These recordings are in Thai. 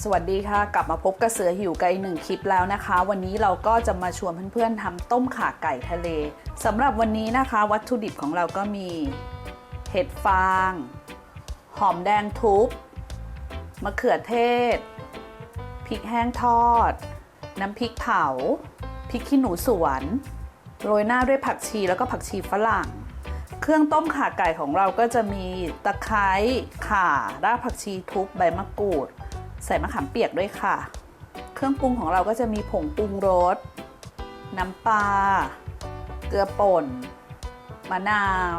สวัสดีค่ะ กลับมาพบกับเสือหิวกับอีกหนึ่งคลิปแล้วนะคะ วันนี้เราก็จะมาชวนเพื่อนๆทำต้มข่าไก่ทะเลสำหรับวันนี้นะคะ วัตถุดิบของเราก็มี เห็ดฟาง หอมแดงทุบมะเขือเทศพริกแห้งทอด น้ำพริกเผาพริกขี้หนูสวน โรยหน้าด้วยผักชีแล้วก็ผักชีฝรั่ง เครื่องต้มข่าไก่ของเราก็จะมีตะไคร้ข่ารากผักชีทุบใบมะกรูด ใส่มะขามเปียกด้วยค่ะ เครื่องปรุงของเราก็จะมีผงปรุงรส น้ำปลา เกลือป่น มะนาว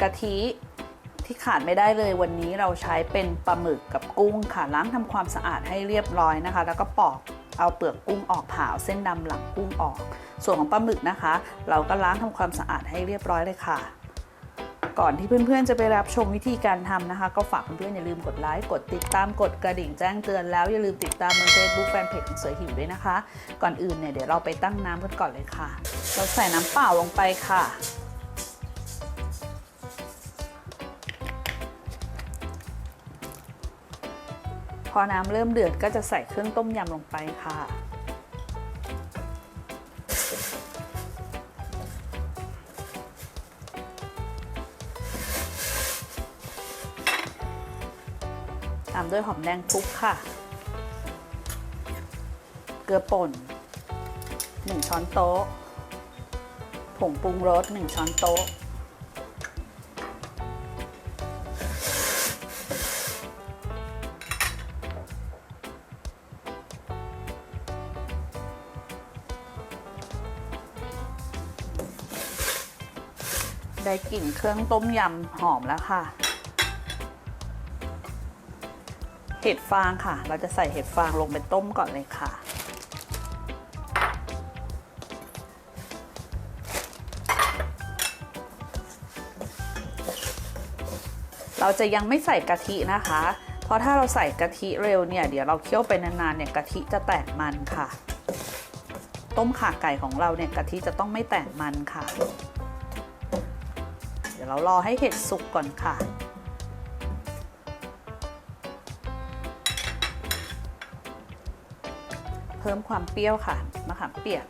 กะทิที่ขาดไม่ได้เลยวันนี้เราใช้เป็นปลาหมึกกับกุ้งค่ะล้างทำความสะอาดให้เรียบร้อยนะคะ แล้วก็ปอกเอาเปลือกกุ้งออกผ่าเอาเส้นดำหลังกุ้งออก ส่วนของปลาหมึกนะคะ เราก็ล้างทำความสะอาดให้เรียบร้อยเลยค่ะ ก่อนที่เพื่อนๆจะไปรับชมวิธีการทำนะคะ ก็ฝากเพื่อนๆอย่าลืมกดไลค์กดติดตามกดกระดิ่งแจ้งเตือนแล้วอย่าลืมติดตามบน Facebook Fanpage ของเสือหิวด้วยนะคะ ก่อนอื่นเนี่ยเดี๋ยวเราไปตั้งน้ำกันก่อนเลยค่ะ เราใส่น้ำเปล่าลงไปค่ะ พอน้ำเริ่มเดือดก็จะใส่เครื่องต้มยำลงไปค่ะ ตามด้วยหอมแดงคลุกค่ะ เกลือป่น 1 ช้อนโต๊ะ ผงปรุงรส 1 ช้อนโต๊ะ ได้กลิ่นเครื่องต้มยำหอมแล้วค่ะ เห็ดฟางค่ะ เราจะใส่เห็ดฟางลงไปต้มก่อนเลยค่ะ เราจะยังไม่ใส่กะทินะคะ เพราะถ้าเราใส่กะทิเร็วเนี่ย เดี๋ยวเราเคี่ยวไปนานๆเนี่ยกะทิจะแตกมันค่ะ ต้มข่าไก่ของเราเนี่ยกะทิจะต้องไม่แตกมันค่ะ เดี๋ยวเรารอให้เห็ดสุกก่อนค่ะ เพิ่มความเปรี้ยวค่ะมะขามเปียก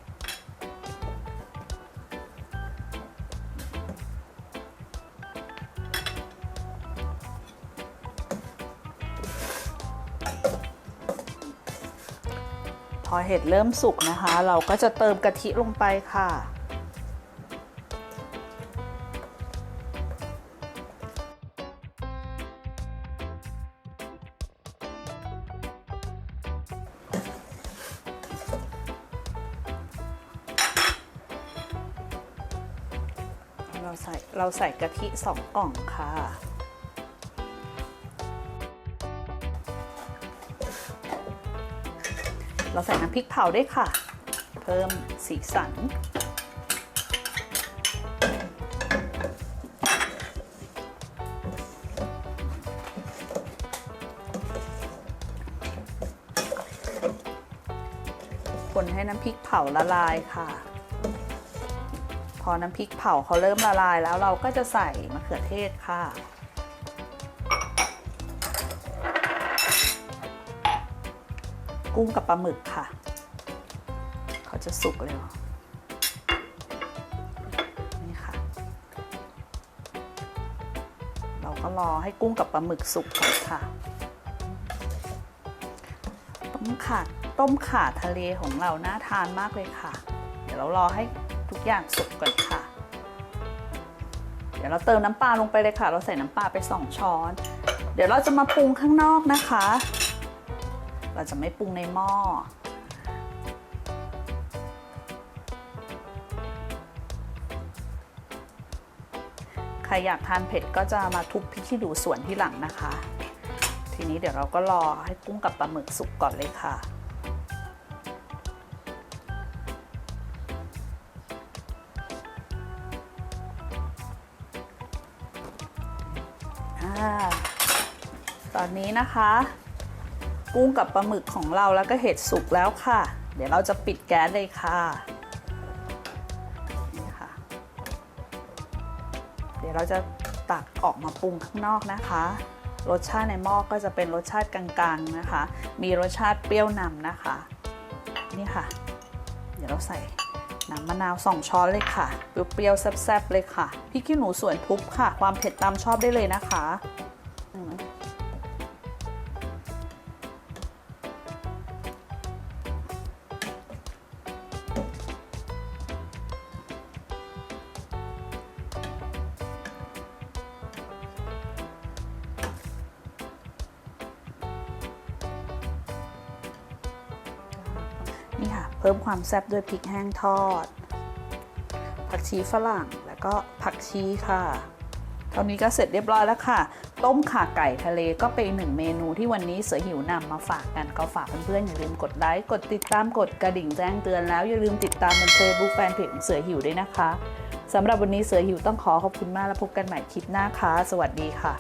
พอเห็ดเริ่มสุกนะคะ เราก็จะเติมกะทิลงไปค่ะ เราใส่เราใส่กะทิสองกล่องค่ะ เราใส่น้ำพริกเผาด้วยค่ะ เพิ่มสีสัน คนให้น้ำพริกเผาละลายค่ะ พอน้ำพริกเผาเขาเริ่มละลายแล้วเราก็จะใส่มะเขือเทศค่ะ กุ้งกับปลาหมึกค่ะ เขาจะสุกเร็วนี่ค่ะ เราก็รอให้กุ้งกับปลาหมึกสุกก่อนค่ะ ต้มขาต้มขาทะเลของเราน่าทานมากเลยค่ะ เดี๋ยวเรารอให้ ทุกอย่างสุกก่อนค่ะ เดี๋ยวเราเติมน้ำปลาลงไปเลยค่ะ เราใส่น้ำปลาไป 2 ช้อน เดี๋ยวเราจะมาปรุงข้างนอกนะคะ เราจะไม่ปรุงในหม้อใครอยากทานเผ็ดก็จะมาทุบพริกขี้หนูส่วนที่หลังนะคะ ทีนี้เดี๋ยวเราก็รอให้กุ้งกับปลาหมึกสุกก่อนเลยค่ะ ตอนนี้นะคะ กุ้งกับปลาหมึกของเราแล้วก็เห็ดสุกแล้วค่ะ เดี๋ยวเราจะปิดแก๊สเลยค่ะนี่ค่ะ เดี๋ยวเราจะตักออกมาปรุงข้างนอกนะคะ รสชาติในหม้อก็จะเป็นรสชาติกลางๆนะคะ มีรสชาติเปรี้ยวนำนะคะ นี่ค่ะ เดี๋ยวเราใส่ น้ำมะนาว 2 ช้อนเลยค่ะ เปรี้ยวๆแซ่บๆเลยค่ะพริกขี้หนูส่วนทุบค่ะ ความเผ็ดตามชอบได้เลยนะคะ นี่ค่ะ เพิ่มความแซ่บด้วยพริกแห้งทอด ผักชีฝรั่งแล้วก็ผักชีค่ะเท่านี้ก็เสร็จเรียบร้อยแล้วค่ะ ต้มข่าไก่ทะเลก็เป็นหนึ่งเมนูที่วันนี้เสือหิวนำมาฝากกันก็ฝากเพื่อนๆ อย่าลืมกดไลค์ กดติดตามกดกระดิ่งแจ้งเตือนแล้ว อย่าลืมติดตามบนเฟซบุ๊กแฟนเพจของเสือหิวด้วยนะคะสำหรับวันนี้เสือหิวต้องขอขอบคุณมากแล้วพบกันใหม่คลิปหน้าค่ะ สวัสดีค่ะ